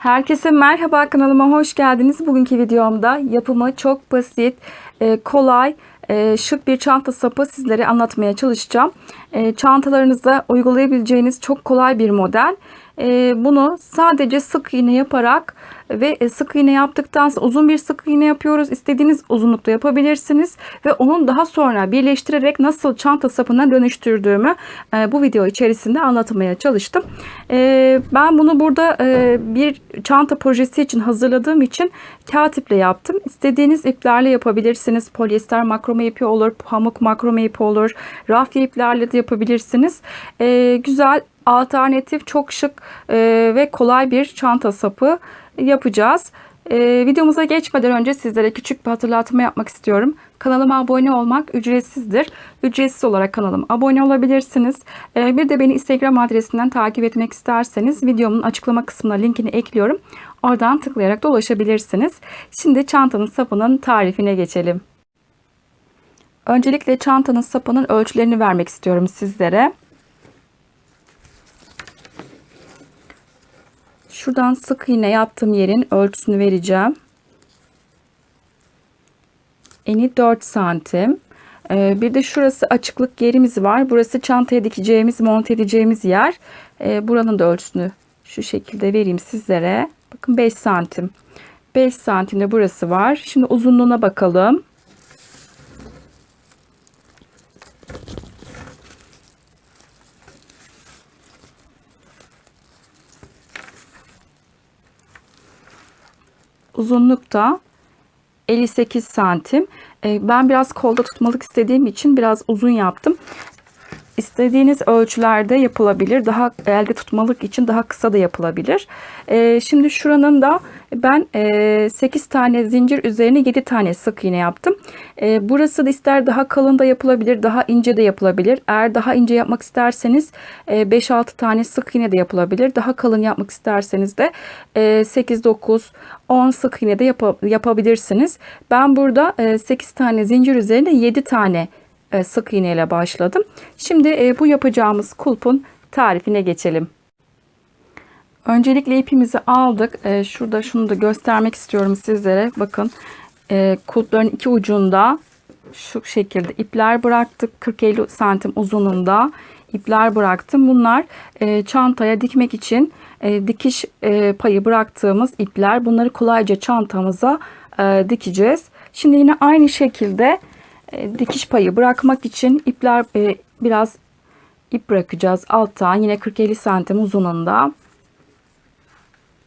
Herkese merhaba kanalıma hoş geldiniz. Bugünkü videomda yapımı çok basit, e, kolay, e, şık bir çanta sapı sizlere anlatmaya çalışacağım. E, Çantalarınızda uygulayabileceğiniz çok kolay bir model. E, Bunu sadece sık iğne yaparak ve e, sık iğne yaptıktan sonra uzun bir sık iğne yapıyoruz. İstediğiniz uzunlukta yapabilirsiniz ve onun daha sonra birleştirerek nasıl çanta sapına dönüştürdüğümü e, bu video içerisinde anlatmaya çalıştım. E, Ben bunu burada e, bir çanta projesi için hazırladığım için kağıt iple yaptım. İstediğiniz iplerle yapabilirsiniz. Polyester makrome ipi olur, pamuk makrome ipi olur, rafya iplerle de yapabilirsiniz. E, Güzel alternatif, çok şık e, ve kolay bir çanta sapı yapacağız. Ee, videomuza geçmeden önce sizlere küçük bir hatırlatma yapmak istiyorum. Kanalıma abone olmak ücretsizdir. Ücretsiz olarak kanalıma abone olabilirsiniz. Ee, bir de beni Instagram adresinden takip etmek isterseniz videomun açıklama kısmına linkini ekliyorum. Oradan tıklayarak da ulaşabilirsiniz. Şimdi çantanın sapının tarifine geçelim. Öncelikle çantanın sapının ölçülerini vermek istiyorum sizlere. Şuradan sık iğne yaptığım yerin ölçüsünü vereceğim. Eni 4 santim. Ee, bir de şurası açıklık yerimiz var. Burası çantaya dikeceğimiz, monte edeceğimiz yer. Ee, buranın da ölçüsünü şu şekilde vereyim sizlere. Bakın 5 santim. 5 santimde burası var. Şimdi uzunluğuna bakalım. Uzunlukta 58 santim. Ee, ben biraz kolda tutmalık istediğim için biraz uzun yaptım. İstediğiniz ölçülerde yapılabilir. Daha elde tutmalık için daha kısa da yapılabilir. Ee, şimdi şuranın da ben 8 tane zincir üzerine 7 tane sık iğne yaptım. Ee, burası da ister daha kalın da yapılabilir, daha ince de yapılabilir. Eğer daha ince yapmak isterseniz 5-6 tane sık iğne de yapılabilir. Daha kalın yapmak isterseniz de 8-9 10 sık iğne de yap yapabilirsiniz. Ben burada 8 tane zincir üzerine 7 tane sık iğne ile başladım. Şimdi bu yapacağımız kulpun tarifine geçelim. Öncelikle ipimizi aldık. Şurada şunu da göstermek istiyorum sizlere. Bakın kulpların iki ucunda şu şekilde ipler bıraktık. 40-50 santim uzunluğunda ipler bıraktım. Bunlar çantaya dikmek için dikiş payı bıraktığımız ipler. Bunları kolayca çantamıza dikeceğiz. Şimdi yine aynı şekilde dikiş payı bırakmak için ipler biraz ip bırakacağız. Alttan yine 40-50 santim uzunluğunda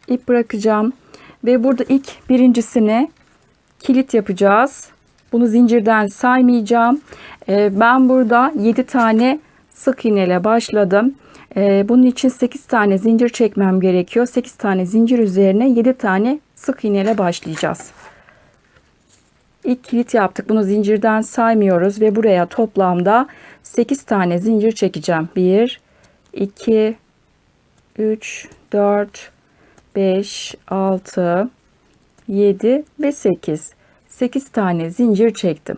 ip bırakacağım. Ve burada ilk birincisini kilit yapacağız. Bunu zincirden saymayacağım. Ben burada 7 tane sık iğne ile başladım bunun için 8 tane zincir çekmem gerekiyor. 8 tane zincir üzerine 7 tane sık iğne ile başlayacağız İlk kilit yaptık. Bunu zincirden saymıyoruz ve buraya toplamda 8 tane zincir çekeceğim. 1 2 3 4 5 6 7 ve 8. 8 tane zincir çektim.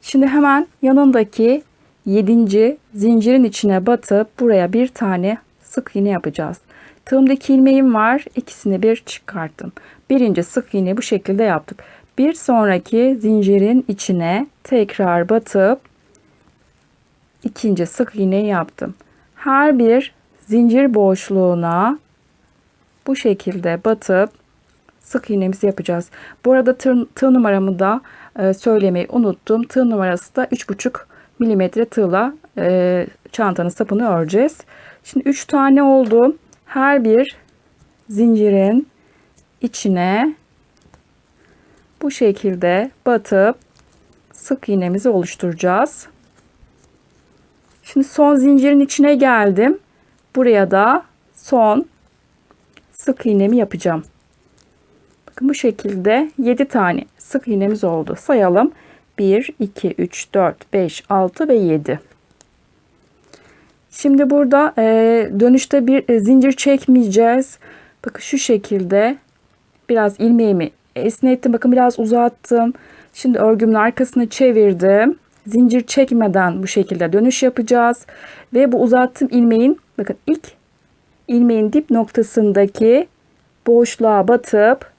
Şimdi hemen yanındaki 7. zincirin içine batıp buraya bir tane sık iğne yapacağız. Tığımdaki ilmeğim var. İkisini bir çıkarttım. Birinci sık iğne bu şekilde yaptık bir sonraki zincirin içine tekrar batıp ikinci sık iğne yaptım. Her bir zincir boşluğuna bu şekilde batıp sık iğnemizi yapacağız. Bu arada tığ, tığ numaramı da e, söylemeyi unuttum. Tığ numarası da 3,5 milimetre tığla e, çantanın sapını öreceğiz. Şimdi 3 tane oldu. Her bir zincirin içine bu şekilde batıp sık iğnemizi oluşturacağız. Şimdi son zincirin içine geldim. Buraya da son sık iğnemi yapacağım. Bakın bu şekilde 7 tane sık iğnemiz oldu. Sayalım. 1, 2, 3, 4, 5, 6 ve 7. Şimdi burada e, dönüşte bir e, zincir çekmeyeceğiz. Bakın şu şekilde biraz ilmeğimi esnettim. Bakın biraz uzattım. Şimdi örgümün arkasını çevirdim. Zincir çekmeden bu şekilde dönüş yapacağız. Ve bu uzattığım ilmeğin bakın ilk ilmeğin dip noktasındaki boşluğa batıp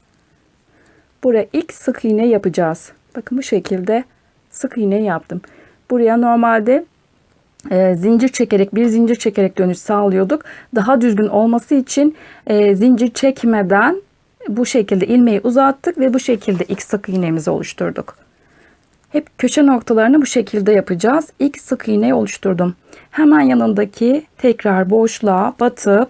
buraya ilk sık iğne yapacağız. Bakın bu şekilde sık iğne yaptım. Buraya normalde e, zincir çekerek bir zincir çekerek dönüş sağlıyorduk. Daha düzgün olması için e, zincir çekmeden bu şekilde ilmeği uzattık ve bu şekilde ilk sık iğnemizi oluşturduk. Hep köşe noktalarını bu şekilde yapacağız. İlk sık iğneyi oluşturdum. Hemen yanındaki tekrar boşluğa batıp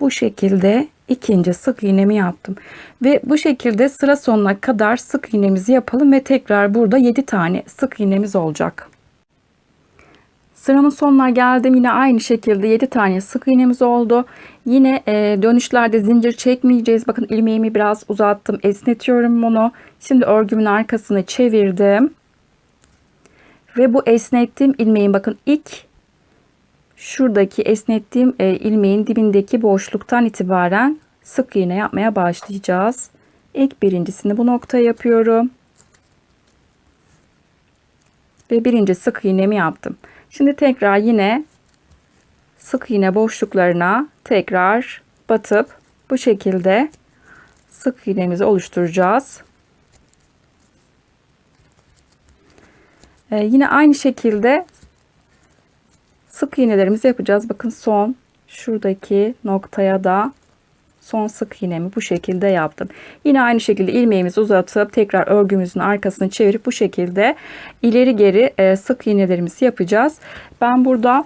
bu şekilde ikinci sık iğnemi yaptım. Ve bu şekilde sıra sonuna kadar sık iğnemizi yapalım ve tekrar burada 7 tane sık iğnemiz olacak. Sıranın sonuna geldim. Yine aynı şekilde 7 tane sık iğnemiz oldu. Yine e, dönüşlerde zincir çekmeyeceğiz. Bakın ilmeğimi biraz uzattım. Esnetiyorum bunu. Şimdi örgümün arkasını çevirdim. Ve bu esnettiğim ilmeğin bakın ilk şuradaki esnettiğim e, ilmeğin dibindeki boşluktan itibaren sık iğne yapmaya başlayacağız. İlk birincisini bu noktaya yapıyorum. Ve birinci sık iğnemi yaptım. Şimdi tekrar yine sık iğne boşluklarına tekrar batıp bu şekilde sık iğnemizi oluşturacağız. Ee, yine aynı şekilde sık iğnelerimizi yapacağız. Bakın son şuradaki noktaya da son sık iğnemi bu şekilde yaptım. Yine aynı şekilde ilmeğimizi uzatıp tekrar örgümüzün arkasını çevirip bu şekilde ileri geri e, sık iğnelerimizi yapacağız. Ben burada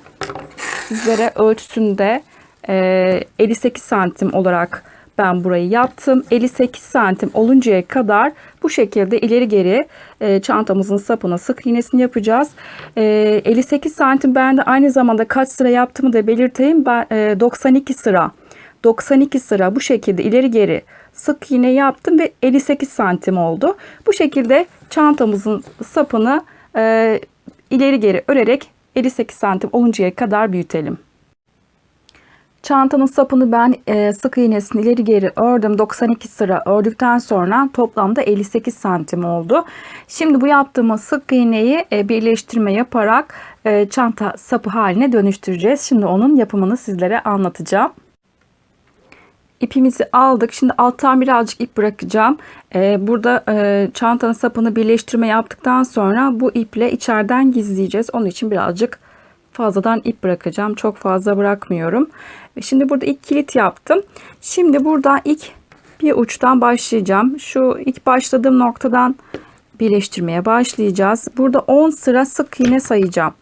sizlere ölçüsünde e, 58 santim olarak ben burayı yaptım. 58 santim oluncaya kadar bu şekilde ileri geri e, çantamızın sapına sık iğnesini yapacağız. E, 58 santim ben de aynı zamanda kaç sıra yaptığımı da belirteyim. Ben e, 92 sıra 92 sıra bu şekilde ileri geri sık iğne yaptım ve 58 santim oldu. Bu şekilde çantamızın sapını e, ileri geri örerek 58 santim oluncaya kadar büyütelim. Çantanın sapını ben e, sık iğnesini ileri geri ördüm. 92 sıra ördükten sonra toplamda 58 santim oldu. Şimdi bu yaptığımız sık iğneyi e, birleştirme yaparak e, çanta sapı haline dönüştüreceğiz. Şimdi onun yapımını sizlere anlatacağım. İpimizi aldık. Şimdi alttan birazcık ip bırakacağım. Ee, burada e, çantanın sapını birleştirme yaptıktan sonra bu iple içeriden gizleyeceğiz. Onun için birazcık fazladan ip bırakacağım. Çok fazla bırakmıyorum. Şimdi burada ilk kilit yaptım. Şimdi burada ilk bir uçtan başlayacağım. Şu ilk başladığım noktadan birleştirmeye başlayacağız. Burada 10 sıra sık iğne sayacağım.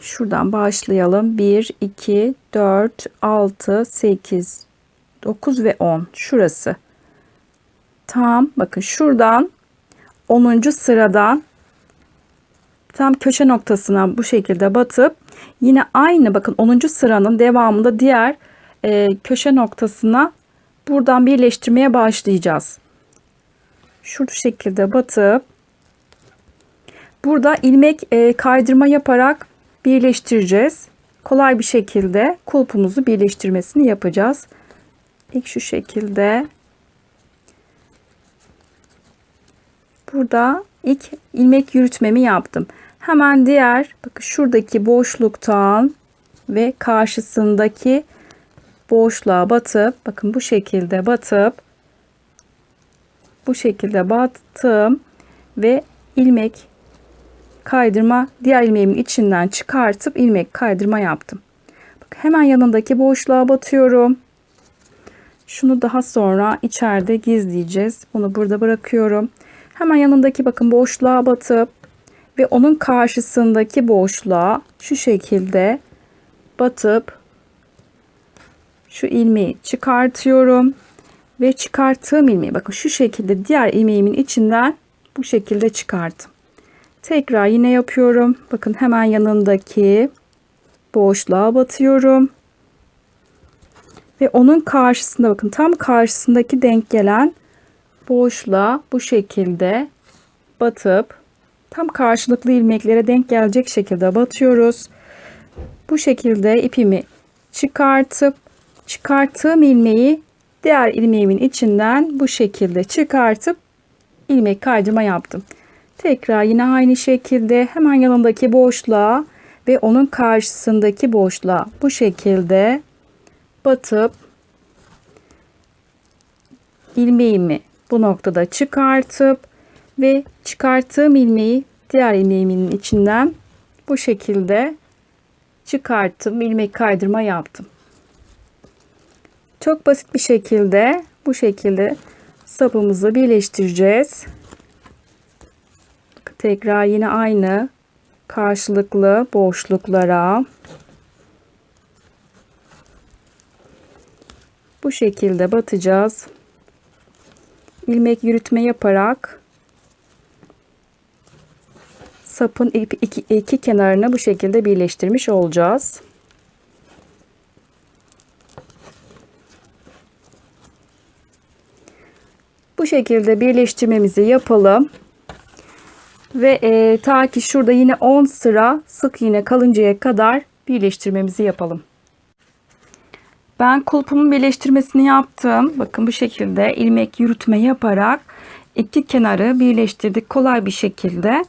Şuradan başlayalım. 1, 2, 4, 6, 8, 9 ve 10 şurası. Tam bakın şuradan 10. sıradan tam köşe noktasına bu şekilde batıp yine aynı bakın 10. sıranın devamında diğer e, köşe noktasına buradan birleştirmeye başlayacağız. Şu şekilde batıp burada ilmek e, kaydırma yaparak birleştireceğiz. Kolay bir şekilde kulpumuzu birleştirmesini yapacağız. İlk şu şekilde burada ilk ilmek yürütmemi yaptım. Hemen diğer bakın şuradaki boşluktan ve karşısındaki boşluğa batıp bakın bu şekilde batıp bu şekilde battım ve ilmek kaydırma diğer ilmeğimin içinden çıkartıp ilmek kaydırma yaptım. Bak hemen yanındaki boşluğa batıyorum. Şunu daha sonra içeride gizleyeceğiz. Bunu burada bırakıyorum. Hemen yanındaki bakın boşluğa batıp ve onun karşısındaki boşluğa şu şekilde batıp şu ilmeği çıkartıyorum ve çıkarttığım ilmeği bakın şu şekilde diğer ilmeğimin içinden bu şekilde çıkarttım. Tekrar yine yapıyorum. Bakın hemen yanındaki boşluğa batıyorum. Ve onun karşısında bakın tam karşısındaki denk gelen boşluğa bu şekilde batıp tam karşılıklı ilmeklere denk gelecek şekilde batıyoruz. Bu şekilde ipimi çıkartıp çıkarttığım ilmeği diğer ilmeğimin içinden bu şekilde çıkartıp ilmek kaydırma yaptım. Tekrar yine aynı şekilde hemen yanındaki boşluğa ve onun karşısındaki boşluğa bu şekilde batıp ilmeğimi bu noktada çıkartıp ve çıkarttığım ilmeği diğer ilmeğimin içinden bu şekilde çıkarttım. ilmek kaydırma yaptım. Çok basit bir şekilde bu şekilde sapımızı birleştireceğiz. Tekrar yine aynı karşılıklı boşluklara bu şekilde batacağız. ilmek yürütme yaparak sapın iki, iki kenarını bu şekilde birleştirmiş olacağız. Bu şekilde birleştirmemizi yapalım. Ve e, ta ki şurada yine 10 sıra sık iğne kalıncaya kadar birleştirmemizi yapalım. Ben kulpumun birleştirmesini yaptım. Bakın bu şekilde ilmek yürütme yaparak iki kenarı birleştirdik kolay bir şekilde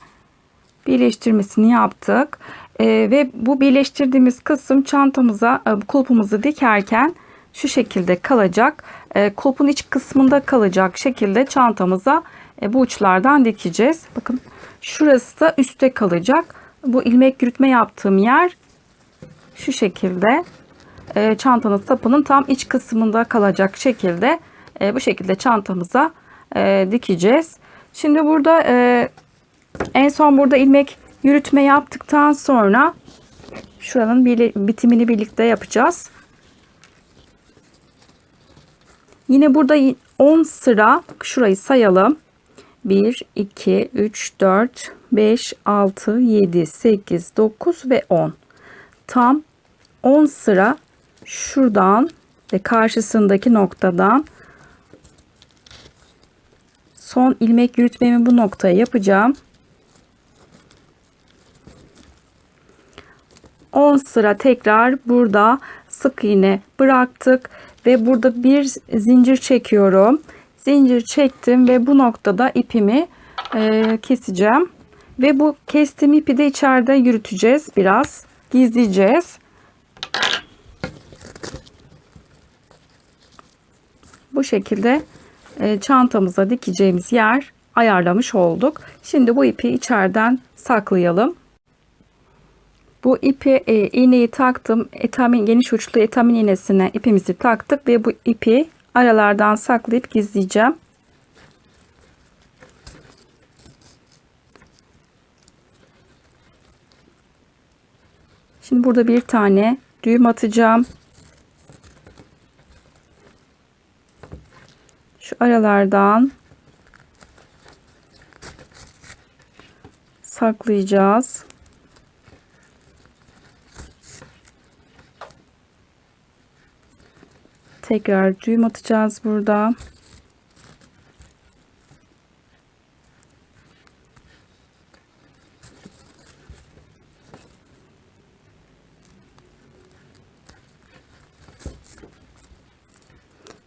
birleştirmesini yaptık. E, ve bu birleştirdiğimiz kısım çantamıza e, kulpumuzu dikerken şu şekilde kalacak. E, kulpun iç kısmında kalacak şekilde çantamıza e, bu uçlardan dikeceğiz. Bakın şurası da üstte kalacak. Bu ilmek yürütme yaptığım yer şu şekilde e, çantanın sapının tam iç kısmında kalacak şekilde e, bu şekilde çantamıza e, dikeceğiz. Şimdi burada e, en son burada ilmek yürütme yaptıktan sonra şuranın bitimini birlikte yapacağız. Yine burada 10 sıra şurayı sayalım. 1, 2, 3, 4, 5, 6, 7, 8, 9 ve 10. Tam 10 sıra şuradan ve karşısındaki noktadan son ilmek yürütmemi bu noktaya yapacağım. 10 sıra tekrar burada sık iğne bıraktık ve burada bir zincir çekiyorum. Zincir çektim ve bu noktada ipimi e, keseceğim. Ve bu kestiğim ipi de içeride yürüteceğiz biraz. Gizleyeceğiz. Bu şekilde e, çantamıza dikeceğimiz yer ayarlamış olduk. Şimdi bu ipi içeriden saklayalım. Bu ipi e, iğneyi taktım. Etamin geniş uçlu etamin iğnesine ipimizi taktık ve bu ipi aralardan saklayıp gizleyeceğim. Şimdi burada bir tane düğüm atacağım. Aralardan saklayacağız. Tekrar düğüm atacağız burada.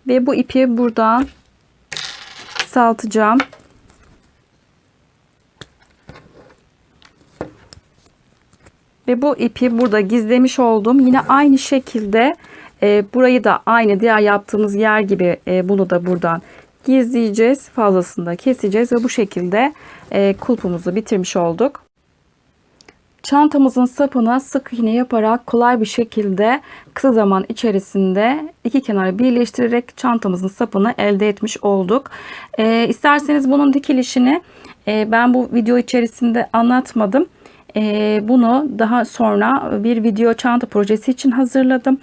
Ve bu ipi buradan kısaltacağım. Ve bu ipi burada gizlemiş oldum. Yine aynı şekilde e, burayı da aynı diğer yaptığımız yer gibi e, bunu da buradan gizleyeceğiz. Fazlasını da keseceğiz ve bu şekilde e, kulpumuzu bitirmiş olduk. Çantamızın sapına sık iğne yaparak kolay bir şekilde kısa zaman içerisinde iki kenarı birleştirerek çantamızın sapını elde etmiş olduk. E, isterseniz bunun dikilişini e, ben bu video içerisinde anlatmadım. E, bunu daha sonra bir video çanta projesi için hazırladım.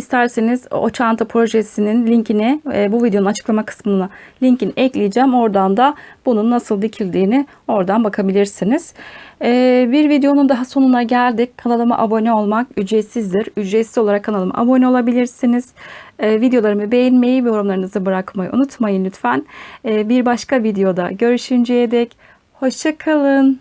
İsterseniz o çanta projesinin linkini e, bu videonun açıklama kısmına linkini ekleyeceğim. Oradan da bunun nasıl dikildiğini oradan bakabilirsiniz. E, bir videonun daha sonuna geldik. Kanalıma abone olmak ücretsizdir. Ücretsiz olarak kanalıma abone olabilirsiniz. E, videolarımı beğenmeyi ve yorumlarınızı bırakmayı unutmayın lütfen. bir başka videoda görüşünceye dek hoşçakalın.